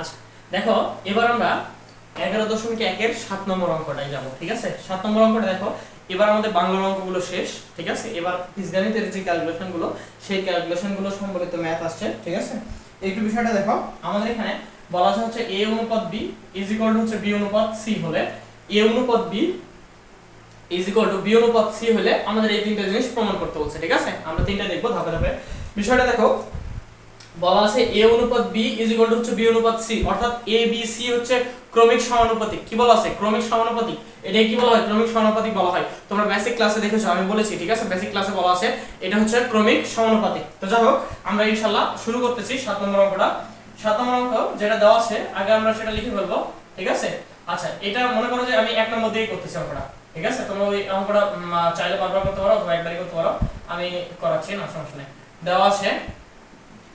আচ্ছা দেখো, এবার আমরা এগারো দশমিক একের সাত নম্বর ঠিক আছে? সাত নম্বর অঙ্কটা দেখো, এবার আমাদের বাংলার অঙ্কগুলো শেষ, ঠিক আছে? এবার বীজগণিতের যে সেই ম্যাথ আসছে, ঠিক আছে? একটু বিষয়টা দেখো, আমাদের এখানে বলা আছে হচ্ছে এ অনুপাত বি ইজ ইকুয়াল টু হচ্ছে বি অনুপাত সি হলে, এ অনুপাত B is equal to B অনুপাত সি হলে আমাদের এই তিনটা জিনিস প্রমাণ করতে বলছে, ঠিক আছে? আমরা তিনটা দেখব ধাপে ধাপে। বিষয়টা দেখো বলা আছে এ অনুপাত বি ইজ ইকুয়াল টু হচ্ছে বি অনুপাত সি, অর্থাৎ এ, বি, সি হচ্ছে ক্রমিক সমানুপাতিক। কি বলা আছে? ক্রমিক সমানুপাতিক। এটা কি বলা হয়? ক্রমিক সমানুপাতিক বলা হয়। তোমরা বেসিক ক্লাসে দেখেছ, আমি বলেছি, ঠিক আছে? বেসিক ক্লাসে বলা আছে, এটা হচ্ছে ক্রমিক সমানুপাতিক। তো যাই হোক, আমরা ইনশাআল্লাহ শুরু করতেছি সাত নম্বর অঙ্কটা। সাত নম্বর অঙ্ক যেটা দেওয়া আছে, আগে আমরা সেটা লিখে ফেলব, ঠিক আছে? আচ্ছা এটা মনে করো যে আমি এক নম্বর দিয়েই করতেছি অঙ্কটা, ঠিক আছে? তোমরা ওই অঙ্কটা চাইলে বারবার করতে পারো অথবা একবারই করতে পারো। আমি করাচ্ছি, না, সমস্যা নেই। দেওয়া আছে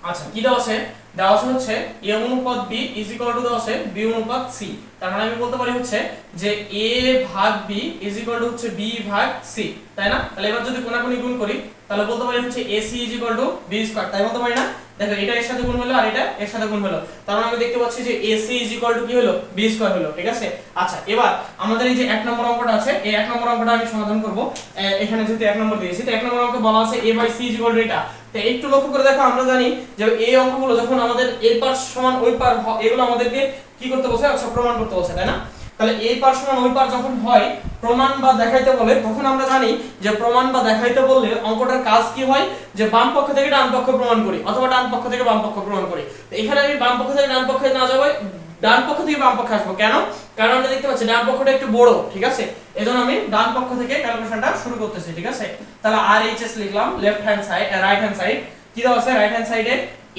আচ্ছা কি দেওয়া আছে? দেওয়া আছে হচ্ছে a অনুপাত b ইজ ইকুয়াল টু দেওয়া আছে b অনুপাত c তার মানে আমি বলতে পারি হচ্ছে যে a ভাগ b ইজ ইকুয়াল টু হচ্ছে b ভাগ c তাই না? তাহলে এবার যদি কোনাকুনি গুণ করি, তাহলে বলতে পারি হচ্ছে ac is equal to b square তাই বলতে পারি না? দেখো, এটা এর সাথে গুণ হলো আর এটা এর সাথে গুণ হলো। তার মানে আমি দেখতে পাচ্ছি যে ac ইজ ইকুয়াল টু কি হলো? b স্কয়ার হলো, ঠিক আছে? আচ্ছা এবার আমাদের এই যে এক নম্বর অঙ্কটা আছে, এই এক নম্বর অঙ্কটা আমি সমাধান করব। এখানে যেহেতু এক নম্বর দিয়েছি, তো এক নম্বর অঙ্কে বলা আছে a by c is equal to এটা। একটু লক্ষ্য করে দেখো, আমরা জানি যে এই অঙ্কগুলো যখন আমাদের এই পার সমান, ওই পার এগুলো আমাদেরকে কি করতে বলছে? আচ্ছা প্রমাণ করতে বলছে, তাই না? তাহলে এই পার সমান, ওই পার যখন হয়, প্রমাণ বা দেখাইতে বলে, তখন আমরা জানি যে প্রমাণ বা দেখাইতে বললে অঙ্কটার কাজ কি হয়? যে বাম পক্ষ থেকে ডান পক্ষ প্রমাণ করি, অথবা ডান পক্ষ থেকে বাম পক্ষ প্রমাণ করি। এখানে আমি বাম পক্ষ থেকে ডান পক্ষে না যাব ডান পক্ষ থেকে বাম পক্ষে আসব। কেন? কারণ আমরা দেখতে পাচ্ছি ডান পক্ষটা একটু বড়, ঠিক আছে? এজন্য আমি ডান পক্ষ থেকে ক্যালকুলেশনটা শুরু করতেছি, ঠিক আছে? তাহলে আর এইচ এস লিখলাম left hand side right hand side কি দেওয়া আছে? রাইট হ্যান্ড সাইডে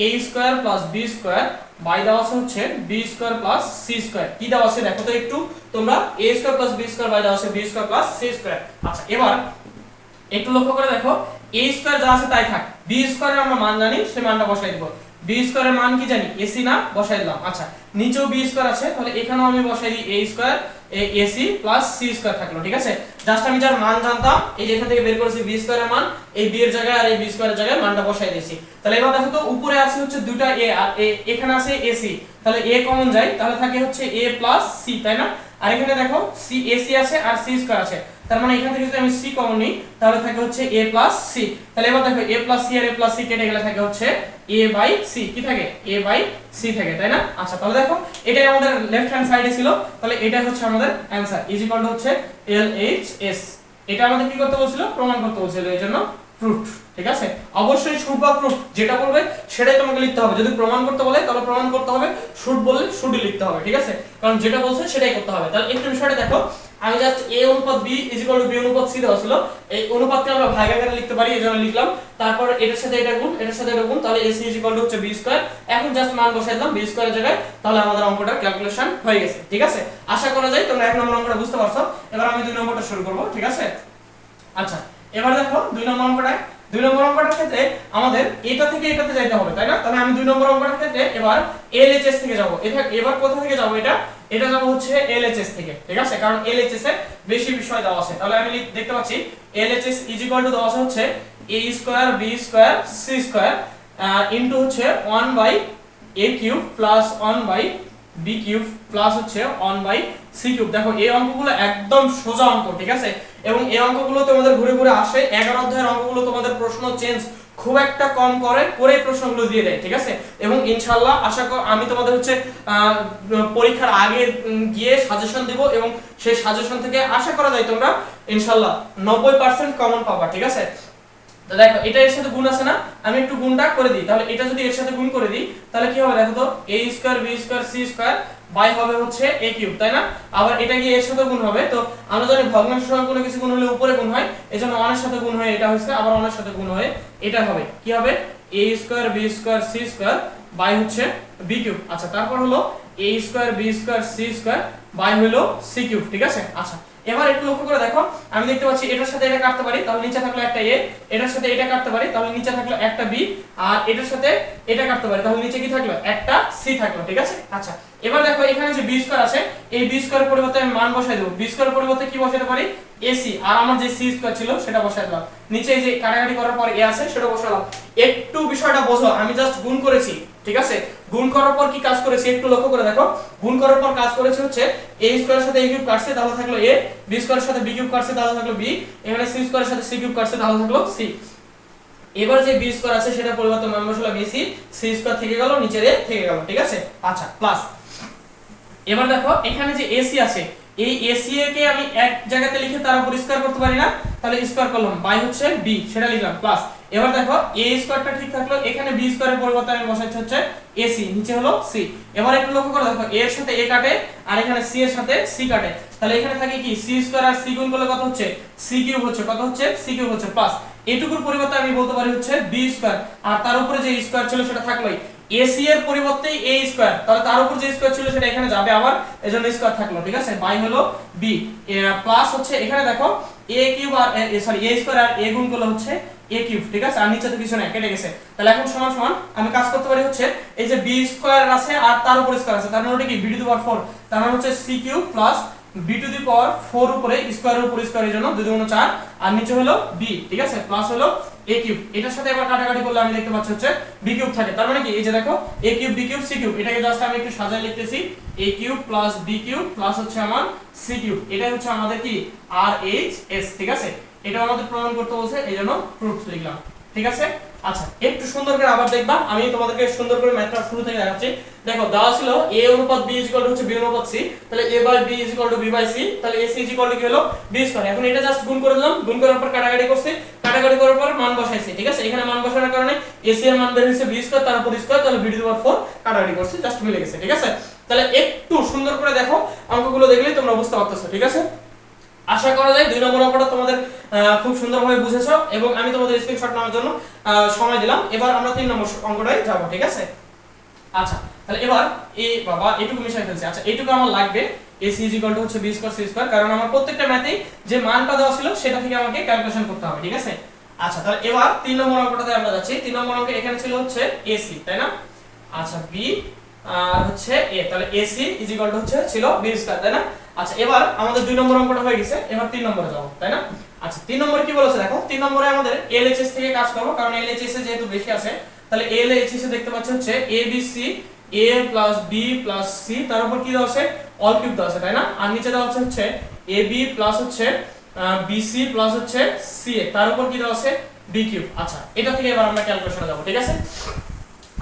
a square plus b square by দেওয়া আছে হচ্ছে b square plus c square কি দেওয়া আছে? দেখো তো একটু, তোমরা a square plus b square by দেওয়া আছে, b square plus c square আচ্ছা এবার একটু লক্ষ্য করে দেখো, a স্কয়ার যা আছে তাই থাক, b স্কয়ারের আমরা মান জানি, সেই মানটা বসাই দেব। B স্কয়ারের মান কি জানি? Ac না? বসাই দিলাম। আচ্ছা নিচেও b স্কয়ার আছে, তাহলে এখানেও আমি বসাই দিই a square ac plus c square থাকল, ঠিক আছে? জাস্ট আমি যার মান জানতাম, এই যে এখান থেকে বের করেছি b স্কয়ারের মান, এই b এর জায়গায় আর এই b স্কয়ারের জায়গায় মানটা বসাই দিয়েছি। তাহলে এবার দেখো তো, উপরে আছে হচ্ছে দুইটা a, আর এ- এখানে আছে ac তাহলে a কমন যায়, তাহলে থাকে হচ্ছে a প্লাস c, তাই না? আর এখানে দেখো, c ac আছে আর c স্কয়ার আছে। তার মানে এখান থেকে যদি আমি c কমন নিই, তাহলে থাকে হচ্ছে a প্লাস c তাহলে এবার দেখো a প্লাস c আর a প্লাস c কেটে গেলে থাকে হচ্ছে a বাই c কি থাকে? A বাই c থাকে, তাই না? আচ্ছা তাহলে দেখো, এটাই আমাদের লেফট হ্যান্ড সাইডে ছিল। তাহলে এটা হচ্ছে আমাদের অ্যানসার ইজ ইকুয়াল টু হচ্ছে l h s এটা আমাদের কি করতে বলছিল? প্রমাণ করতে বলছিল, এই জন্য প্রুফ ঠিক আছে? অবশ্যই শুট বা প্রুফ যেটা বলবে সেটাই তোমাকে লিখতে হবে। যদি প্রমাণ করতে বলে, তাহলে প্রমাণ করতে হবে। শুট বললে শুটই লিখতে হবে, ঠিক আছে? কারণ যেটা বলছে সেটাই করতে হবে। তাহলে একটু বিষয়টা দেখো। আমি জাস্ট a অনুপাত b is equal to b অনুপাত c দেওয়া ছিল। এই অনুপাতকে আমরা ভাগ আকারে লিখতে পারি, এই জন্য লিখলাম। তারপর এটার সাথে এটা গুণ, এটার সাথে এটা গুণ, তাহলে ac ইজ ইকুয়াল টু হচ্ছে b স্কয়ার এখন জাস্ট মান বসাই দিলাম, b স্কয়ারের জায়গায়, তাহলে আমাদের অঙ্কটার ক্যালকুলেশন হয়ে গেছে, ঠিক আছে? আশা করা যায়, তোমরা এক নম্বর অঙ্কটা বুঝতে পারছ। এবার আমি দুই নম্বরটা শুরু করব, ঠিক আছে? আচ্ছা এবার দেখো, দুই নম্বর অঙ্কটা দুই নম্বর অঙ্কটার ক্ষেত্রে আমাদের এটা থেকে এটাতে যাইতে হবে, তাই না? তাহলে আমি দুই নম্বর অঙ্কটার ক্ষেত্রে এবার এলএচএস থেকে যাব। এবার কোথা থেকে যাব এটা? এটা যাব হচ্ছে এলএচএস থেকে, ঠিক আছে? কারণ এলএচএস এর বেশি বিষয় দেওয়া আছে। তাহলে আমি দেখতে পাচ্ছি এলএচএস ইজ ইকুয়াল টু দেওয়া আছে a square b square c square into হচ্ছে 1 by a cube plus 1 by B cube plus হচ্ছে 1 বাই সি কিউব দেখো, এই অঙ্কগুলো একদম সোজা অঙ্ক, ঠিক আছে? এবং এই অঙ্কগুলো তোমাদের ঘুরে ঘুরে আসে। 11 অধ্যায়ের অঙ্কগুলো তোমাদের প্রশ্ন চেঞ্জ খুব একটা কম করে করে প্রশ্নগুলো দিয়ে দেয়, ঠিক আছে? এবং ইনশাআল্লাহ আশা কর, আমি তোমাদের হচ্ছে পরীক্ষার আগে গিয়ে সাজেশন দেব এবং সেই সাজেশন থেকে আশা করা যায় তোমরা ইনশাল্লাহ নব্বই পার্সেন্ট কমন পাবা, ঠিক আছে? তো দেখো, এটা এর সাথে গুণ আছে না? আমি একটু গুণটা করে দিই। তাহলে এটা যদি এর সাথে গুণ করে দিই, তাহলে কি হবে দেখো তো? a square b square c square by হবে হচ্ছে a কিউব, তাই না? আবার এটা গিয়ে এর সাথে গুণ হবে। তো আমরা জানি ভগ্নাংশ সহ কোনো কিছু গুণ হলে উপরে গুণ হয়, এজন্য 1 এর সাথে গুণ হয় এটা হচ্ছে আবার 1 এর সাথে গুণ হয়ে এটা হবে। কি হবে? a square b square c square by হচ্ছে b কিউব। আচ্ছা তারপর হলো a square b square c square by হলো c কিউব, ঠিক আছে? আচ্ছা এবার একটু লক্ষ্য করে দেখো, আমি দেখতে পাচ্ছি এটার সাথে এটা কাটতে পারি, তাহলে নিচে থাকল একটা এ, এটার সাথে এটা কাটতে পারি, তাহলে নিচে থাকল একটা বি, আর এটার সাথে এটা কাটতে পারি, তাহলে নিচে কি থাকল? একটা সি থাকল, ঠিক আছে? আচ্ছা এবার দেখো এখানে যে বি স্কয়ার আছে, এই b স্কয়ার পরিবর্তে আমি মান বসাই দেব। b স্কয়ার পরিবর্তে কি বসাতে পারি? ac আর আমার যে সি স্কয়ার ছিল, সেটা বসাই দিলাম। নিচে এই যে কাটাকাটি করার পর এ আছে, সেটা বসালাম। একটু বিষয়টা বোঝো, আমি জাস্ট গুণ করেছি। ঠিক আছে? গুণ করার পর কি কাজ করেছে? একটু লক্ষ্য করে দেখো। গুণ করার পর কাজ করেছে হচ্ছে a স্কয়ারের সাথে a কিউব কাটছে, তাহলে থাকল a, b স্কয়ারের সাথে b কিউব কাটছে, তাহলে থাকল b এখানে c স্কয়ারের সাথে c কিউব কাটছে, তাহলে থাকল c এবার যে b স্কয়ার আছে সেটা পরিবর্তে মান বসালাম ac c স্কয়ার থেকে গেল নিচের a থেকে গেল, ঠিক আছে? আচ্ছা প্লাস এবার দেখো, এখানে যে এসি আছে, এই এসি কে আমি এক জায়গাতে লিখে তার পরিষ্কার করতে পারি না? তাহলে স্কয়ার করলাম বাই হচ্ছে বি সেটা লিখলাম প্লাস এবার দেখো এ স্কয়ারটা ঠিক থাকল, এখানে বি স্কয়ারের পরিবর্তে আমি বসাচ্ছি হচ্ছে এসি নিচে হলো সি এবার একটু লক্ষ্য করে, দেখো এর সাথে এ কাটে, আর এখানে সি এর সাথে সি কাটে। তাহলে এখানে থাকে কি? সি স্কয়ার আর সি গুণ করলে কত হচ্ছে? সি কিউব হচ্ছে, কত হচ্ছে? সি কিউব হচ্ছে প্লাস এটুকুর পরিবর্তে আমি বলতে পারি হচ্ছে বি স্কয়ার আর তার উপরে যে স্কয়ার ছিল, সেটা থাকলোই। এসি এর পরিবর্তে এ স্কয়ার তাহলে তার উপর যে স্কয়ার ছিল, সেটা এখানে যাবে আবার। এজন্য স্কয়ার থাকল, ঠিক আছে? বাই হলো বি প্লাস হচ্ছে, এখানে দেখো এ কিউব আর সরি এ স্কয়ার আর এ গুণ করলে হচ্ছে এ কিউব ঠিক আছে? আর নিচে তো কিছু নাই, কেটে গেছে। তাহলে এখন সমান সমান আমি কাজ করতে পারি হচ্ছে এই যে বি স্কয়ার আছে আর তার উপর স্কয়ার আছে। তার মানে ওটা কি? বি টু দি পাওয়ার 4 তার মানে হচ্ছে C cube plus B to the power 4 উপরে স্কয়ারের উপর স্কয়ারের জন্য 2 দুগুণ 4 আর নিচে হলো বি ঠিক আছে? প্লাস হলো এ কিউব এটার সাথে এবার কাটাকাটি করলে আমি দেখতে পাচ্ছি হচ্ছে বি কিউব থাকে তার মানে কি? এই যে দেখো A cube B cube C cube এটাকে জাস্ট আমি একটু সাজায় লিখতেছি। A cube plus B cube plus হচ্ছে আমার সি কিউব এটাই হচ্ছে আমাদের কি? আর এইচ এস ঠিক আছে? এটা আমাদের প্রমাণ করতে বলছে এই জন্য প্রুফ লিখলাম ঠিক আছে? আচ্ছা একটু সুন্দর করে আবার দেখবা। আমি তোমাদেরকে সুন্দর করে ম্যাথটা শুরু থেকে দেখাচ্ছি। দেখো দেওয়া ছিল a অনুপাত b ইকুয়াল হচ্ছে b অনুপাত c তাহলে a by b equal to b by c তাহলে ac ইকুয়াল টু কি হলো? B স্কয়ার এখন এটা জাস্ট গুণ করে দিলাম। গুণ করার পর কাটাকাটি করছি। কাটাকাটি করার পর মান বসাইছি ঠিক আছে? এখানে মান বসানোর কারণে ac এর মান বের হয়েছে b স্কয়ার তার উপর স্কয়ার তাহলে b টু পাওয়ার 4 কাটাকাটি করছি। জাস্ট মিলে গেছে ঠিক আছে? তাহলে একটু সুন্দর করে দেখো অঙ্কগুলো দেখলেই তোমরা বুঝতে পারতেছো ঠিক আছে? আশা করা যায় দুই নম্বর অঙ্কটা তোমাদের খুব সুন্দরভাবে বুঝেছ এবং আমি তোমাদের স্ক্রিনশট নেওয়ার জন্য সময় দিলাম। এবার আমরা তিন নম্বর অঙ্কটায় যাব, ঠিক আছে? আচ্ছা তাহলে এবার এ, বাবা, এটুকু মিশাই ফেলছি। আচ্ছা এটুকু আমার লাগবে। এসি ইজ ইকুয়াল টু হচ্ছে বি স্কয়ার সি স্কয়ার কারণ আমার প্রত্যেকটা ম্যাথেই যে মানটা দেওয়া ছিল, সেটা থেকে আমাকে ক্যালকুলেশন করতে হবে, ঠিক আছে? আচ্ছা তাহলে এবার তিন নম্বর অঙ্কটাতে আমরা যাচ্ছি। তিন নম্বর অঙ্কে এখানে ছিল হচ্ছে এসি তাই না? আচ্ছা বি আর হচ্ছে এ, তাহলে এসি ইজ ইকুয়াল টু হচ্ছে ছিল বি স্কয়ার তাই না? আচ্ছা এবার আমাদের দুই নম্বর অঙ্কটা হয়ে গেছে, এবার তিন নম্বরে যাব, তাই না? আচ্ছা তিন নম্বরে কি বলেছে দেখো? তিন নম্বরে আমাদের এলএইচএস থেকে কাজ করব, কারণ এলএইচএস এ যেহেতু বেশি আছে, তাহলে এলএইচএস এ দেখতে পাচ্ছ হচ্ছে A B C A plus B plus C তার উপর কি দেওয়া আছে? অল কিউব দেওয়া আছে, তাই না? আর নিচে দেওয়া আছে হচ্ছে এ বি প্লাস হচ্ছে বিসি প্লাস হচ্ছে সি তার উপর কি দেওয়া আছে? বি কিউব আচ্ছা এটা থেকে এবার আমরা ক্যালকুলেশনে যাব, ঠিক আছে?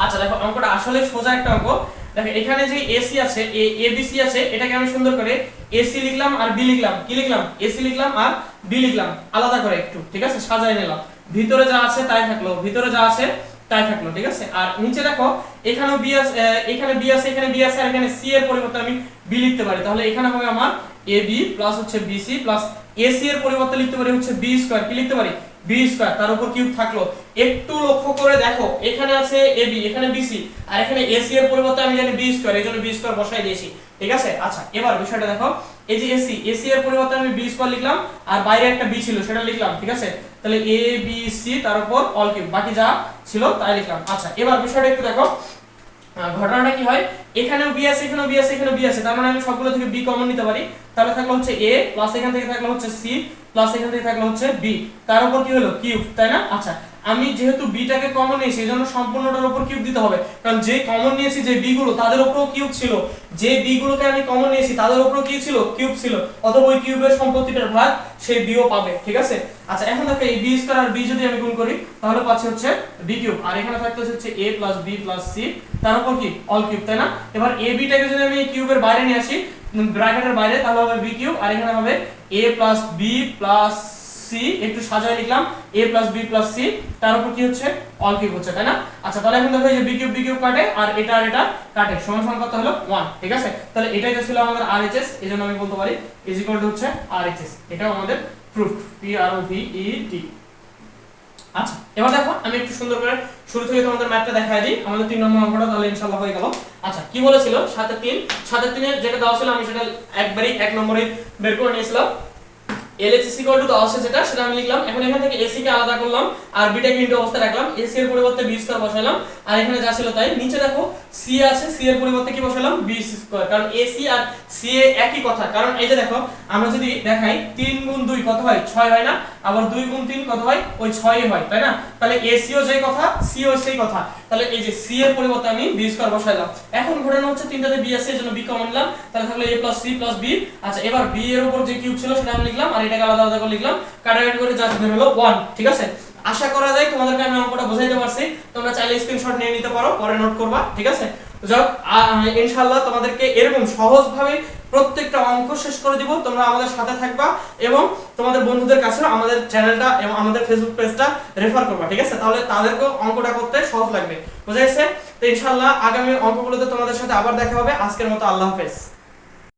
আচ্ছা দেখো, অঙ্কটা আসলে সোজা একটা অঙ্ক। দেখো, এখানে যে এসি আছে, এ এবিসি আছে, এটাকে আমি সুন্দর করে এসি লিখলাম আর বি লিখলাম। কি লিখলাম? এসি লিখলাম আর বি লিখলাম। আলাদা করে একটু, ঠিক আছে? সাজাই নিলাম। ভিতরে যা আছে তাই থাকল। ভিতরে যা আছে তাই থাকল, ঠিক আছে? আর নিচে দেখো, এখানেও বি আছে এখানে বি আছে, এখানে বি আছে, আর এখানে সি এর পরিবর্তে আমি বি লিখতে পারি। তাহলে এখানে হবে আমার এ বি প্লাস হচ্ছে বিসি প্লাস এসি এর পরিবর্তে লিখতে পারি হচ্ছে বি স্কয়ার কি লিখতে পারি? বি স্কয়ার তার উপর কিউব থাকল। একটু লক্ষ্য করে দেখো, এখানে আছে এখানে আর এখানে এর পরিবর্তে আমি জানি স্কয়ার বসাই দিয়েছি। ঠিক আছে? আচ্ছা এবার বিষয়টা দেখো। এই যে এর পরিবর্তে আমি বি স্কয়ার লিখলাম, আর বাইরে একটা বি ছিল, সেটা লিখলাম, ঠিক আছে? তাহলে এ বি সি তার উপর অল কিউব বাকি যা ছিল তাই লিখলাম। আচ্ছা এবার বিষয়টা একটু দেখো। ঘটনাটা কি হয়? এখানেও বি আছে, এখানেও বি আছে, এখানেও বি আছে। তার মানে আমি সবগুলো থেকে বি কমন নিতে পারি। তাহলে থাকল হচ্ছে এ প্লাস এখান থেকে থাকল হচ্ছে সি প্লাস এখান থেকে থাকল হচ্ছে বি তার উপর কি হলো? কিউব তাই না? আচ্ছা। আমি যেহেতু বিটাকে কমন নিয়েছি, এই জন্য সম্পূর্ণটার উপর কিউব দিতে হবে। কারণ যে কমন নিয়েছি, যে বি গুলো, তাদের উপরও কিউব ছিল। যে বি গুলোকে আমি কমন নিয়েছি, তাদের উপরও কি ছিল? কিউব ছিল। অথবা ওই কিউবের সম্পত্তিটার ভাগ সেই বিও পাবে, ঠিক আছে? আচ্ছা এখন দেখো, এই বি স্কয়ার আর বি যদি আমি গুণ করি, তাহলে পাচ্ছি হচ্ছে বি কিউব আর এখানে থাকতে হচ্ছে A plus B plus C তার উপর কি? অল কিউব তাই না? এবার এ বিটাকে যদি আমি কিউবের বাইরে নিয়ে আসি ব্র্যাকেটের বাইরে, তাহলে হবে বি কিউব আর এখানে হবে A plus B plus C একটু সাজায় লিখলাম A plus B plus C তার উপর কি হচ্ছে? অল কিউব হচ্ছে, তাই না? আচ্ছা তাহলে এখন দেখো এই যে বি কিউব বি কিউব কাটে, আর এটা আর এটা কাটে। সমান সমান কত হলো? 1 ঠিক আছে? তাহলে এটাই তো ছিল আমাদের আরএইচএস এজন্য আমি বলতে পারি ইজ ইকুয়াল টু হচ্ছে আরএইচএস এটাও আমাদের proof P R O V E T আচ্ছা এবার দেখো, আমি একটু সুন্দর করে শুরু থেকে তোমাদের ম্যাথটা দেখাই দিই। আমাদের তিন নম্বর অঙ্কটা তাহলে ইনশাআল্লাহ হয়ে গেল। আচ্ছা কি বলেছিল? সাথে তিন। সাথে তিনের যেটা দেওয়া ছিল, আমি সেটা একবারই এক নম্বরে বের করে নিয়েছিলাম। এলএসসি ইকুয়াল টু দেওয়া আছে যেটা, সেটা আমি লিখলাম। এখন এখান থেকে এসি কে আলাদা করলাম, আর বিটাকে ইনটু অবস্থা রাখলাম। এসি এর পরিবর্তে B স্কয়ার বসাইলাম। আর এখানে যা ছিল তাই। নিচে দেখো সি আছে সি এর পরিবর্তে কি বসালাম? বি স্কয়ার কারণ এসি আর সি এ একই কথা। কারণ এই যে দেখো, আমরা যদি দেখাই 3 গুণ 2 কত হয়? 6 হয় না? আবার 2 গুণ 3 কত হয়? ওই 6 হয়, তাই না? তাহলে এসিও যেই কথা সিও সেই কথা। তাহলে এই যে সি এর পরিবর্তে আমি বি স্কয়ার বসাইলাম। এখন ঘটনা হচ্ছে, তিনটাতে বি আছে এজন্য বি কমন নিলাম। তাহলে থাকল প্লাস সি প্লাস বি আচ্ছা এবার বি এর উপর যে কিউব ছিল, সেটা আমি লিখলাম, আর এটাকে আলাদা আলাদা করে লিখলাম। কাটাকাটি করে যা বের হলো 1 ঠিক আছে? আশা করা যায় তোমাদেরকে আমি অঙ্কটা বোঝাইতে পারছি। তোমরা চাইলে স্ক্রিনশট নিয়ে নিতে পারো, পরে নোট করবা, ঠিক আছে? যাও ইনশাআল্লাহ তোমাদেরকে এরকম সহজভাবে প্রত্যেকটা অঙ্ক শেষ করে দিব। তোমরা আমাদের সাথে থাকবা এবং তোমাদের বন্ধুদের কাছে আমাদের চ্যানেলটা এবং আমাদের ফেসবুক পেজটা রেফার করবা, ঠিক আছে? তাহলে তাদেরকেও অঙ্কটা করতে সহজ লাগবে। বুঝা গেছে? তো ইনশাআল্লাহ আগামী অঙ্কগুলোতে তোমাদের সাথে আবার দেখা হবে। আজকের মতো আল্লাহ হাফেজ।